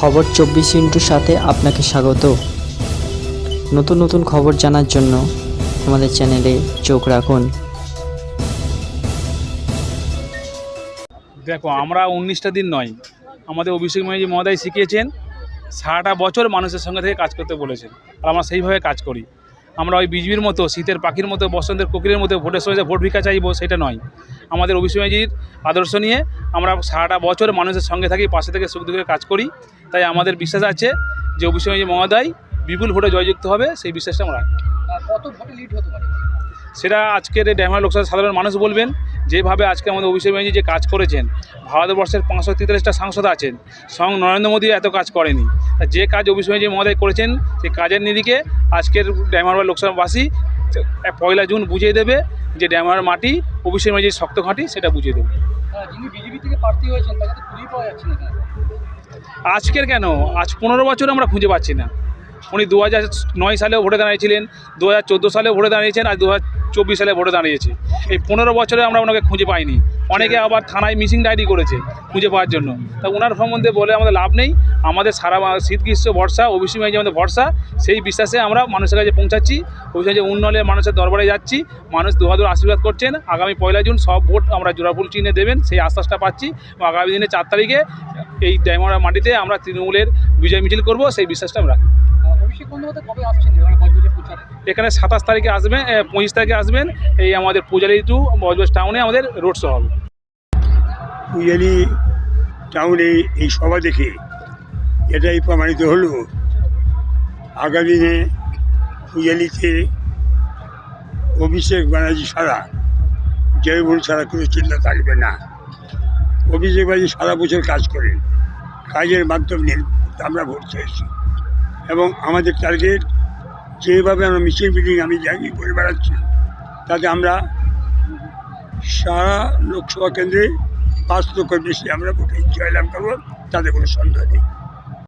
খবর চব্বিশ ইন্টুর সাথে আপনাকে স্বাগত। নতুন নতুন খবর জানার জন্য আমাদের চ্যানেলে চোখ রাখুন। দেখো, আমরা উনিশটা দিন নয়। আমাদের অভিষেক মহাজি মহোদয় শিখিয়েছেন, সারাটা বছর মানুষের সঙ্গে থেকে কাজ করতে বলেছেন। আর আমরা সেইভাবে কাজ করি। আমরা ওই বিজবির মতো শীতের পাখির মতো বসন্তের কোকিলের মতো ভোটের সময় ভোট ভিক্ষা চাইব সেটা নয়। আমাদের অভিষেক ব্যানার্জির আদর্শ নিয়ে আমরা সারাটা বছর মানুষের সঙ্গে থাকি পাশে থেকে সুখ দুঃখে কাজ করি। তাই আমাদের বিশ্বাস আছে যে অভিষেক ব্যানার্জি মহোদয় বিপুল ভোটে জয়যুক্ত হবে সেই বিশ্বাসটা আমরা রাখি। কত ভোটে লিড হতে পারে? সেটা আজকের এই ড্যামরা লোকসভা সাধারণ মানুষ বলবেন যেভাবে আজকে আমাদের অভিষেক ব্যানার্জি যে কাজ করেছেন ভারতবর্ষের পাঁচশো তেতাল্লিশটা সাংসদ আছেন স্বয়ং নরেন্দ্র মোদী এত কাজ করেনি। তা যে কাজ অভিষেক ব্যানার্জি মহোদয় করেছেন সেই কাজের নিরিখে আজকের ড্যামার লোকসভাবাসী পয়লা জুন বুঝিয়ে দেবে যে ড্যামার মাটি অভিষেক যে শক্ত ঘাঁটি সেটা বুঝিয়ে দেবে? আজকের কেন? আজ পনেরো বছর আমরা খুঁজে পাচ্ছি না। উনি দু হাজার নয় সালেও ভোটে দাঁড়িয়েছিলেন দু হাজার চোদ্দ সালেও ভোটে দাঁড়িয়েছেন আর দু হাজার চব্বিশ সালে ভোটে দাঁড়িয়েছে। এই পনেরো বছরে আমরা ওনাকে খুঁজে পাইনি। অনেকে আবার থানায় মিসিং ডায়েরি করেছে খুঁজে পাওয়ার জন্য। তা ওনার সম্বন্ধে বলে আমাদের লাভ নেই। আমাদের সারা শীত গ্রীষ্ম বর্ষা অভিষেক ব্যানার্জি আমাদের ভরসা, সেই বিশ্বাসে আমরা মানুষের কাছে পৌঁছাচ্ছি। অভিষেক যে উন্নয়নের মানুষের দরবারে যাচ্ছি। মানুষ দুহাদুর আশীর্বাদ করছেন। আগামী পয়লা জুন সব ভোট আমরা জোড়াফুল চিহ্নে দেবেন। সেই আশ্বাসটা পাচ্ছি। আগামী দিনে চার তারিখে এই ডায়মন্ড মাটিতে আমরা তৃণমূলের বিজয় মিছিল করব। সেই বিশ্বাসটা আমরা রাখি। এখানে সাতাশ তারিখে আসবেন পঁচিশ তারিখে আসবেন এই আমাদের পূজালি টু বজবজ টাউনে আমাদের রোড শো হবে। পূজালি টাউনে এই সভা দেখে এটাই প্রমাণিত হলো আগামী দিনে পূজালিতে অভিষেক ব্যানার্জি ছাড়া জয়ভুল ছাড়া কোনো চিন্তা থাকবে না। অভিষেক ব্যানার্জি সারা বছর কাজ করেন কাজের মাধ্যমে আমরা ভোট চেয়েছি এবং আমাদের টার্গেট যেভাবে আমরা মিছিল মিটিং আমি জানি করে বেড়াচ্ছি, তাতে আমরা সারা লোকসভা কেন্দ্রে পাঁচ লক্ষ বেশি আমরা ভোটে জয়লাভ করব, তাতে কোনো সন্দেহ নেই।